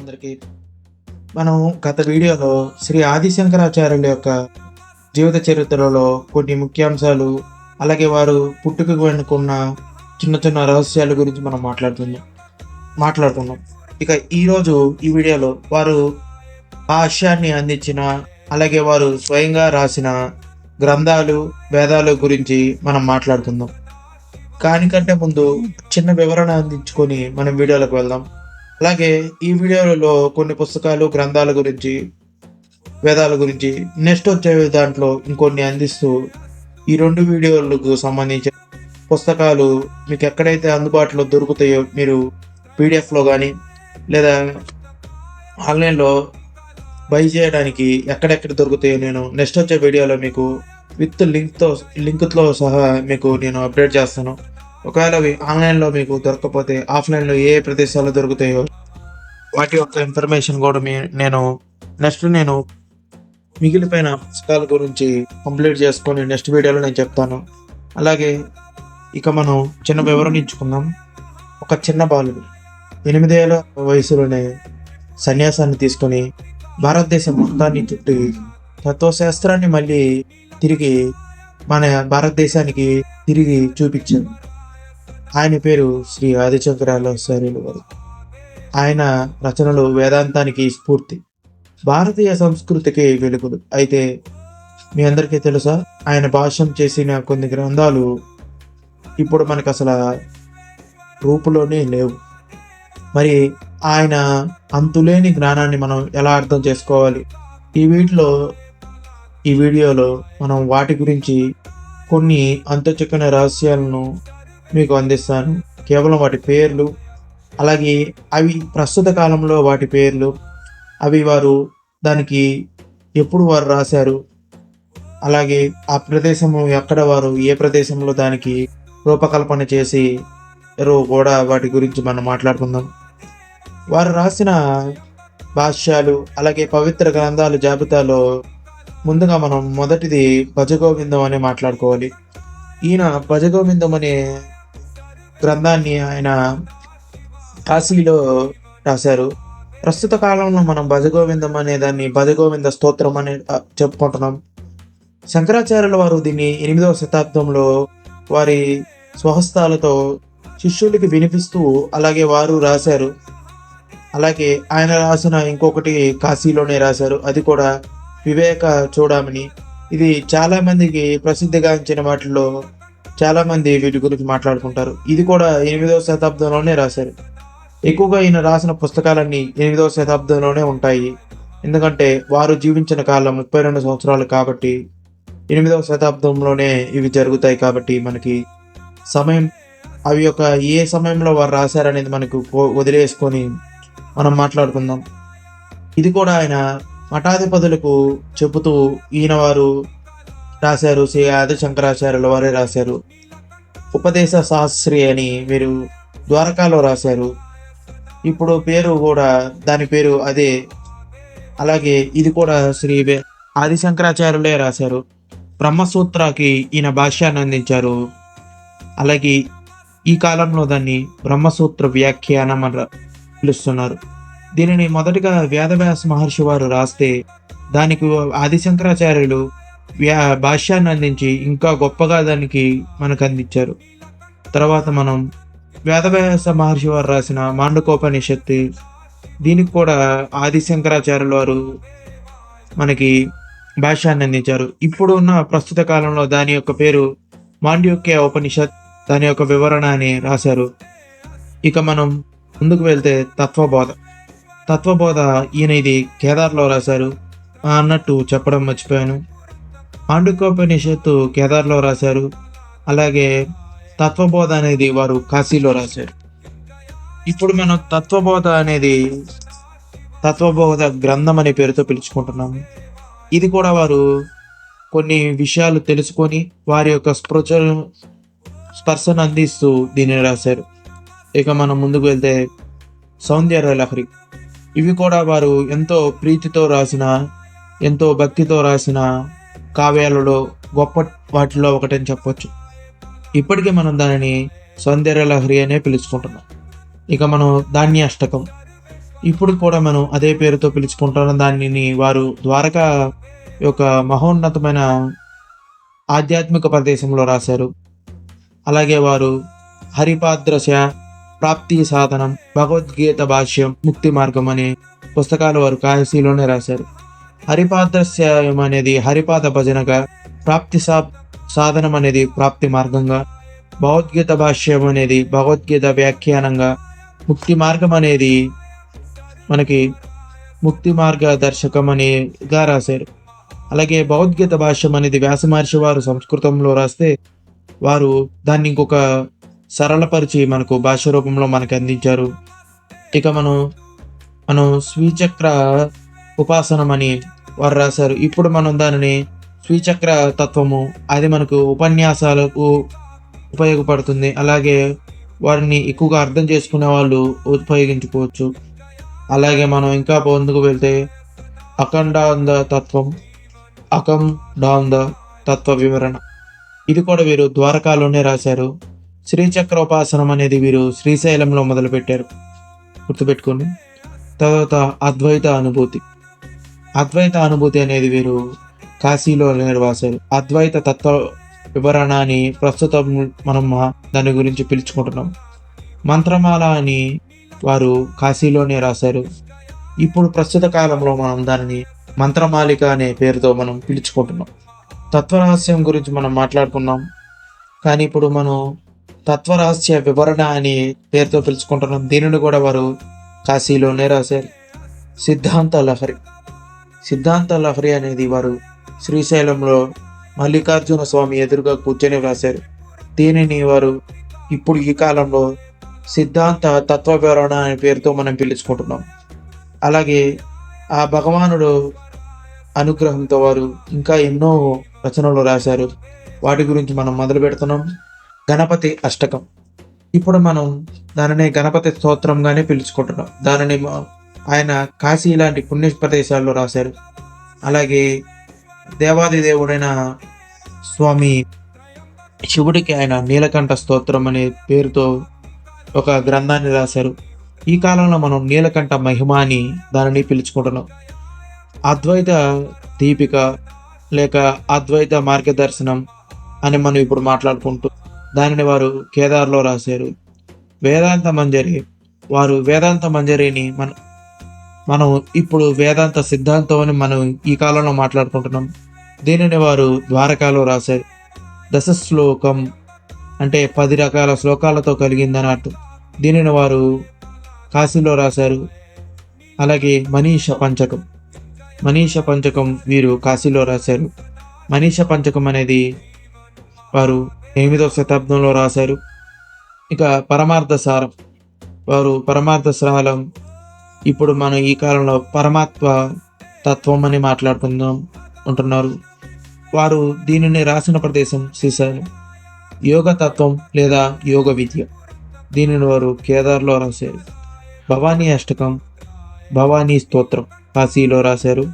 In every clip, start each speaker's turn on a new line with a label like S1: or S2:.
S1: అందరికీ మనం గత వీడియోలో శ్రీ ఆదిశంకరాచార్యుల యొక్క జీవిత చరిత్రలో కొన్ని ముఖ్యాంశాలు అలాగే వారు పుట్టుకు వెనుకున్న చిన్న చిన్న రహస్యాల గురించి మనం మాట్లాడుతున్నాం మాట్లాడుతున్నాం. ఇక ఈరోజు ఈ వీడియోలో వారు భాష్యాన్ని అందించిన అలాగే వారు స్వయంగా రాసిన గ్రంథాలు వేదాలు గురించి మనం మాట్లాడుకుందాం కానికంటే ముందు చిన్న వివరణ అందించుకొని మనం వీడియోలోకి వెళ్దాం. అలాగే ఈ వీడియోలలో కొన్ని పుస్తకాలు గ్రంథాల గురించి వేదాల గురించి నెక్స్ట్ వచ్చే దాంట్లో ఇంకొన్ని అందిస్తూ ఈ రెండు వీడియోలకు సంబంధించిన పుస్తకాలు మీకు ఎక్కడైతే అందుబాటులో దొరుకుతాయో మీరు పీడిఎఫ్లో కానీ లేదా ఆన్లైన్లో బై చేయడానికి ఎక్కడెక్కడ దొరుకుతాయో నేను నెక్స్ట్ వచ్చే వీడియోలో మీకు విత్ లింక్తో లింక్తో సహా మీకు నేను అప్డేట్ చేస్తాను. ఒకవేళ అవి ఆన్లైన్లో మీకు దొరకకపోతే ఆఫ్లైన్లో ఏ ఏ ప్రదేశాల్లో దొరుకుతాయో వాటి యొక్క ఇన్ఫర్మేషన్ కూడా మీ నేను నెక్స్ట్ నేను మిగిలిపోయిన పుస్తకాల గురించి కంప్లీట్ చేసుకొని నెక్స్ట్ వీడియోలో నేను చెప్తాను. అలాగే ఇక మనం చిన్న వివరణ ఇచ్చుకుందాం. ఒక చిన్న బాలుడు ఎనిమిదేళ్ళ వయసులోనే సన్యాసాన్ని తీసుకొని భారతదేశం మొత్తాన్ని చుట్టి తత్వశాస్త్రాన్ని మళ్ళీ తిరిగి మన భారతదేశానికి తిరిగి చూపించారు ఆయన పేరు శ్రీ ఆదిశంకరాచార్యులు వారు. ఆయన రచనలు వేదాంతానికి స్ఫూర్తి. భారతీయ సంస్కృతికి వెలుగులు. అయితే మీ అందరికీ తెలుసా? ఆయన భాష్యం చేసిన కొన్ని గ్రంథాలు ఇప్పుడు మనకు అసలు రూపులోనే లేవు. మరి ఆయన అంతులేని జ్ఞానాన్ని మనం ఎలా అర్థం చేసుకోవాలి? ఈ వీటిలో ఈ వీడియోలో మనం వాటి గురించి కొన్ని అంతచిక్కని రహస్యాలను మీకు అందిస్తాను. కేవలం వాటి పేర్లు అలాగే అవి ప్రస్తుత కాలంలో వాటి పేర్లు అవి వారు దానికి ఎప్పుడు వారు రాశారు అలాగే ఆ ప్రదేశము ఎక్కడ వారు ఏ ప్రదేశంలో దానికి రూపకల్పన చేసి కూడా వాటి గురించి మనం మాట్లాడుకుందాం. వారు రాసిన భాష్యాలు అలాగే పవిత్ర గ్రంథాల జాబితాలో ముందుగా మనం మొదటిది భజగోవిందం అని మాట్లాడుకోవాలి. ఈయన భజగోవిందం అనే గ్రంథాన్ని ఆయన కాశీలో రాశారు. ప్రస్తుత కాలంలో మనం భజగోవిందం అనే దాన్ని భజగోవింద స్తోత్రం అని చెప్పుకుంటున్నాం. శంకరాచార్యుల వారు దీన్ని ఎనిమిదవ శతాబ్దంలో వారి స్వహస్తాలతో శిష్యులకి వినిపిస్తూ అలాగే వారు రాశారు. అలాగే ఆయన రాసిన ఇంకొకటి కాశీలోనే రాశారు. అది కూడా వివేక చూడమని ఇది చాలామందికి ప్రసిద్ధిగాంచిన వాటిలో చాలామంది వీటి గురించి మాట్లాడుకుంటారు. ఇది కూడా ఎనిమిదవ శతాబ్దంలోనే రాశారు. ఎక్కువగా ఈయన రాసిన పుస్తకాలన్నీ ఎనిమిదవ శతాబ్దంలోనే ఉంటాయి. ఎందుకంటే వారు జీవించిన కాలం ముప్పై రెండు సంవత్సరాలు కాబట్టి ఎనిమిదవ శతాబ్దంలోనే ఇవి జరుగుతాయి కాబట్టి మనకి సమయం అవి యొక్క ఏ సమయంలో వారు రాశారనేది మనకు వదిలేసుకొని మనం మాట్లాడుకుందాం. ఇది కూడా ఆయన మఠాధిపతులకు చెబుతూ ఈయన వారు రాశారు శ్రీ ఆది శంకరాచార్యుల వారే రాశారు. ఉపదేశ శాస్త్రి అని మీరు ద్వారకాలో రాశారు. ఇప్పుడు పేరు కూడా దాని పేరు అదే. అలాగే ఇది కూడా శ్రీ వే- ఆది శంకరాచార్యులే రాశారు. బ్రహ్మసూత్రకి ఈయన భాష్యాన్ని అందించారు. అలాగే ఈ కాలంలో దాన్ని బ్రహ్మసూత్ర వ్యాఖ్యానం అని పిలుస్తున్నారు. దీనిని మొదటగా వేదవ్యాస మహర్షి వారు రాస్తే దానికి ఆది శంకరాచార్యులు వ్యా భాష్యాన్ని అందించి ఇంకా గొప్పగా దానికి మనకు అందించారు. తర్వాత మనం వేదవ్యాస మహర్షి వారు రాసిన మాండకోపనిషత్తు దీనికి కూడా ఆది శంకరాచార్యుల వారు మనకి భాష్యాన్ని అందించారు. ఇప్పుడు ఉన్న ప్రస్తుత కాలంలో దాని యొక్క పేరు మాండ్యోక్య ఉపనిషత్ దాని యొక్క వివరణ అని రాశారు. ఇక మనం ముందుకు వెళ్తే తత్వబోధ. తత్వబోధ ఈయన ఇది కేదార్లో రాశారు. అన్నట్టు చెప్పడం మర్చిపోయాను. పాండుకోపనిషత్తు కేదార్లో రాశారు. అలాగే తత్వబోధ అనేది వారు కాశీలో రాశారు. ఇప్పుడు మనం తత్వబోధ అనేది తత్వబోధ గ్రంథం అనే పేరుతో పిలుచుకుంటున్నాము. ఇది కూడా వారు కొన్ని విషయాలు తెలుసుకొని వారి యొక్క స్పృచ స్పర్శను అందిస్తూ దీనిని రాశారు. ఇక మనం ముందుకు వెళ్తే సౌందర్య లహరి. ఇవి కూడా వారు ఎంతో ప్రీతితో రాసిన ఎంతో భక్తితో రాసిన కావ్యాలలో గొప్ప వాటిలో ఒకటని చెప్పొచ్చు. ఇప్పటికీ మనం దానిని సౌందర్య లహరి అనే పిలుచుకుంటున్నాం. ఇక మనం ధాన్యాష్టకం. ఇప్పుడు కూడా మనం అదే పేరుతో పిలుచుకుంటున్న దానిని వారు ద్వారకా యొక్క మహోన్నతమైన ఆధ్యాత్మిక ప్రదేశంలో రాశారు. అలాగే వారు హరిపాద్రశ ప్రాప్తి సాధనం భగవద్గీత భాష్యం ముక్తి మార్గం అనే పుస్తకాలు వారు కాశీలోనే రాశారు. హరిపాద్రస్యం అనేది హరిపాద భజనగా ప్రాప్తి సా సాధనం అనేది ప్రాప్తి మార్గంగా భగవద్గీత భాష్యం అనేది భగవద్గీత వ్యాఖ్యానంగా ముక్తి మార్గం అనేది మనకి ముక్తి మార్గ దర్శకం అనేగా రాశారు. అలాగే భగవద్గీత భాష్యం అనేది వ్యాసమహర్షి వారు సంస్కృతంలో రాస్తే వారు దాన్ని ఇంకొక సరళపరిచి మనకు భాష రూపంలో మనకు అందించారు. ఇక మనం మనం స్వీచక్ర ఉపాసనం అని వారు రాశారు. ఇప్పుడు మనం దానిని శ్రీచక్ర తత్వము అది మనకు ఉపన్యాసాలకు ఉపయోగపడుతుంది. అలాగే వారిని ఎక్కువగా అర్థం చేసుకునే వాళ్ళు ఉపయోగించుకోవచ్చు. అలాగే మనం ఇంకా ముందుకు వెళ్తే అఖండాంద తత్వం అఖండాంద తత్వ వివరణ. ఇది కూడా వీరు ద్వారకాలోనే రాశారు. శ్రీచక్ర ఉపాసనం అనేది వీరు శ్రీశైలంలో మొదలుపెట్టారు. గుర్తుపెట్టుకొని తర్వాత అద్వైత అనుభూతి. అద్వైత అనుభూతి అనేది వీరు కాశీలో నిర్వాసాలు. అద్వైత తత్వ వివరణ అని ప్రస్తుతం మనం దాని గురించి పిలుచుకుంటున్నాం. మంత్రమాల అని వారు కాశీలోనే రాశారు. ఇప్పుడు ప్రస్తుత కాలంలో మనం దానిని మంత్రమాలిక అనే పేరుతో మనం పిలుచుకుంటున్నాం. తత్వరహస్యం గురించి మనం మాట్లాడుకున్నాం. కానీ ఇప్పుడు మనం తత్వరహస్య వివరణ అని పేరుతో పిలుచుకుంటున్నాం. దీనిని కూడా వారు కాశీలోనే రాశారు. సిద్ధాంత లహరి. సిద్ధాంత లహరి అనేది వారు శ్రీశైలంలో మల్లికార్జున స్వామి ఎదురుగా కూర్చొని వ్రాశారు. దీనిని వారు ఇప్పుడు ఈ కాలంలో సిద్ధాంత తత్వ వివరణ అనే పేరుతో మనం పిలుచుకుంటున్నాం. అలాగే ఆ భగవానుడు అనుగ్రహంతో వారు ఇంకా ఎన్నో రచనలు రాశారు. వాటి గురించి మనం మొదలు పెడుతున్నాం. గణపతి అష్టకం. ఇప్పుడు మనం దానిని గణపతి స్తోత్రంగానే పిలుచుకుంటున్నాం. దానిని ఆయన కాశీ లాంటి పుణ్య ప్రదేశాల్లో రాశారు. అలాగే దేవాది దేవుడైన స్వామి శివుడికి ఆయన నీలకంఠ స్తోత్రం అనే పేరుతో ఒక గ్రంథాన్ని రాశారు. ఈ కాలంలో మనం నీలకంఠ మహిమ అని దానిని పిలుచుకుంటున్నాం. అద్వైత దీపిక లేక అద్వైత మార్గదర్శనం అని మనం ఇప్పుడు మాట్లాడుకుంటూ దానిని వారు కేదార్లో రాశారు. వేదాంత మంజరి వారు వేదాంత మంజరిని మన మనం ఇప్పుడు వేదాంత సిద్ధాంతం అని మనం ఈ కాలంలో మాట్లాడుకుంటున్నాం. దీనిని వారు ద్వారకాలో రాశారు. దశ శ్లోకం అంటే పది రకాల శ్లోకాలతో కలిగిందని అర్థం. దీనిని వారు కాశీలో రాశారు. అలాగే మనీష పంచకం. మనీష పంచకం వీరు కాశీలో రాశారు. మనీష పంచకం అనేది వారు ఎనిమిదవ శతాబ్దంలో రాశారు. ఇక పరమార్థ సారం. వారు పరమార్థ సారం ఇప్పుడు మనం ఈ కాలంలో పరమాత్మ తత్వం అని మాట్లాడుకుందాం ఉంటున్నారు వారు దీనిని రాసిన ప్రదేశం శ్రీశైలం యోగ తత్వం లేదా యోగ విద్య. దీనిని వారు కేదార్లో రాశారు. భవానీ అష్టకం భవానీ స్తోత్రం కాశీలో రాశారు.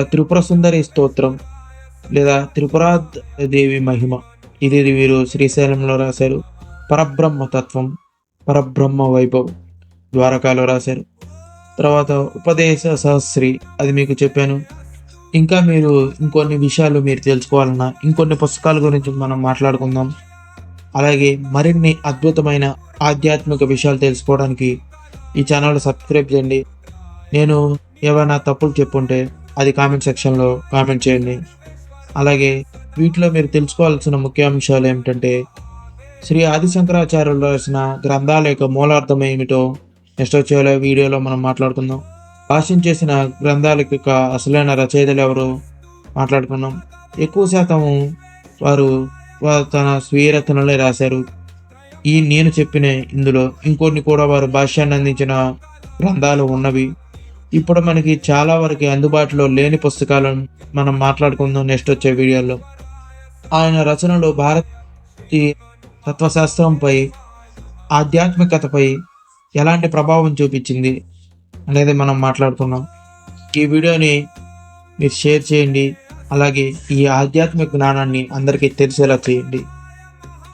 S1: త్రిపుర సుందరి స్తోత్రం లేదా త్రిపురా దేవి మహిమ. ఇది వీరు శ్రీశైలంలో రాశారు. పరబ్రహ్మ తత్వం పరబ్రహ్మ వైభవం. ద్వారకాలో రాశారు. తర్వాత ఉపదేశ సహస్రి అది మీకు చెప్పాను. ఇంకా మీరు ఇంకొన్ని విషయాలు మీరు తెలుసుకోవాలన్నా ఇంకొన్ని పుస్తకాల గురించి మనం మాట్లాడుకుందాం. అలాగే మరిన్ని అద్భుతమైన ఆధ్యాత్మిక విషయాలు తెలుసుకోవడానికి ఈ ఛానల్ సబ్స్క్రైబ్ చేయండి. నేను ఏమైనా తప్పులు చెప్పుంటే అది కామెంట్ సెక్షన్లో కామెంట్ చేయండి. అలాగే వీటిలో మీరు తెలుసుకోవాల్సిన ముఖ్య అంశాలు ఏమిటంటే శ్రీ ఆదిశంకరాచార్యులు రాసిన గ్రంథాల యొక్క మూలార్థం ఏమిటో నెక్స్ట్ వచ్చే వీడియోలో మనం మాట్లాడుకుందాం. భాష్యం చేసిన గ్రంథాల యొక్క అసలైన రచయితలు ఎవరు? మాట్లాడుకున్నాం ఎక్కువ శాతం వారు వారు తన స్వీయ రచనలే రాశారు. ఈ నేను చెప్పిన ఇందులో ఇంకొన్ని కూడా వారు భాష్యాన్ని అందించిన గ్రంథాలు ఉన్నవి. ఇప్పుడు మనకి చాలా వరకు అందుబాటులో లేని పుస్తకాలను మనం మాట్లాడుకుందాం నెక్స్ట్ వచ్చే వీడియోలో. ఆయన రచనలు భారతీయ తత్వశాస్త్రంపై ఆధ్యాత్మికతపై ఎలాంటి ప్రభావం చూపించింది అనేది మనం మాట్లాడుకున్నాం ఈ వీడియోని మీరు షేర్ చేయండి. అలాగే ఈ ఆధ్యాత్మిక జ్ఞానాన్ని అందరికీ తెలిసేలా చేయండి.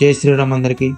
S1: జై శ్రీరామ్ అందరికీ.